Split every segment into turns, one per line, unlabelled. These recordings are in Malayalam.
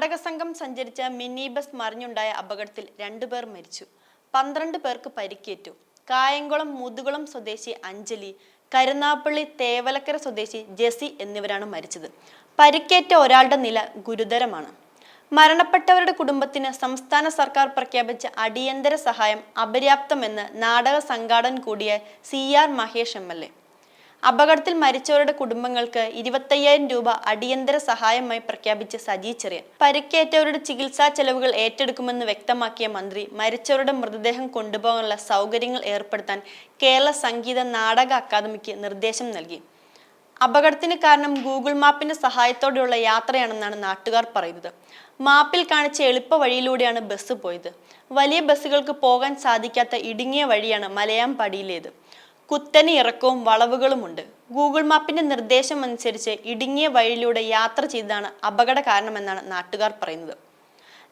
നാടക സംഘം സഞ്ചരിച്ച മിനി ബസ് മറിഞ്ഞുണ്ടായ അപകടത്തിൽ രണ്ടുപേർ മരിച്ചു. പന്ത്രണ്ട് പേർക്ക് പരിക്കേറ്റു. കായംകുളം മുതുകുളം സ്വദേശി അഞ്ജലി കരുനാപ്പള്ളി തേവലക്കര സ്വദേശി ജെസി എന്നിവരാണ് മരിച്ചത്. പരിക്കേറ്റ ഒരാളുടെ നില ഗുരുതരമാണ്. മരണപ്പെട്ടവരുടെ കുടുംബത്തിന് സംസ്ഥാന സർക്കാർ പ്രഖ്യാപിച്ച അടിയന്തര സഹായം അപര്യാപ്തമെന്ന് നാടക സംഘാടൻ കൂടിയ C R Mahesh M L A. അപകടത്തിൽ മരിച്ചവരുടെ കുടുംബങ്ങൾക്ക് ഇരുപത്തയ്യായിരം രൂപ അടിയന്തര സഹായമായി പ്രഖ്യാപിച്ച സജി ചെറിയൻ. പരിക്കേറ്റവരുടെ ചികിത്സാ ചെലവുകൾ ഏറ്റെടുക്കുമെന്ന് വ്യക്തമാക്കിയ മന്ത്രി മരിച്ചവരുടെ മൃതദേഹം കൊണ്ടുപോകാനുള്ള സൗകര്യങ്ങൾ ഏർപ്പെടുത്താൻ കേരള സംഗീത നാടക അക്കാദമിക്ക് നിർദ്ദേശം നൽകി. അപകടത്തിന് കാരണം ഗൂഗിൾ മാപ്പിന്റെ സഹായത്തോടെയുള്ള യാത്രയാണെന്നാണ് നാട്ടുകാർ പറയുന്നത്. മാപ്പിൽ കാണിച്ച എളുപ്പ വഴിയിലൂടെയാണ് ബസ് പോയത്. വലിയ ബസ്സുകൾക്ക് പോകാൻ സാധിക്കാത്ത ഇടുങ്ങിയ വഴിയാണ് മലയാമ്പടിയിലേത് കുത്തനെ ഇറക്കവും വളവുകളുമുണ്ട്. ഗൂഗിൾ മാപ്പിന്റെ നിർദ്ദേശം അനുസരിച്ച് ഇടുങ്ങിയ വഴിയിലൂടെ യാത്ര ചെയ്തതാണ് അപകട കാരണമെന്നാണ് നാട്ടുകാർ പറയുന്നത്.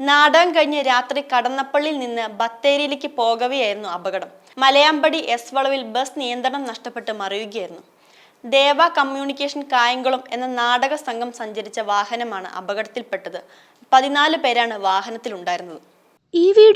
നാടകം കഴിഞ്ഞ് രാത്രി കടന്നപ്പള്ളിയിൽ നിന്ന് ബത്തേരിയിലേക്ക് പോകവെയായിരുന്നു അപകടം. മലയാമ്പടി എസ് വളവിൽ ബസ് നിയന്ത്രണം നഷ്ടപ്പെട്ട് മറിയുകയായിരുന്നു. ദേവ കമ്മ്യൂണിക്കേഷൻ കായംകുളം എന്ന നാടക സംഘം സഞ്ചരിച്ച വാഹനമാണ് അപകടത്തിൽപ്പെട്ടത്. പതിനാല് പേരാണ് വാഹനത്തിലുണ്ടായിരുന്നത്.
ഈ വീഡിയോ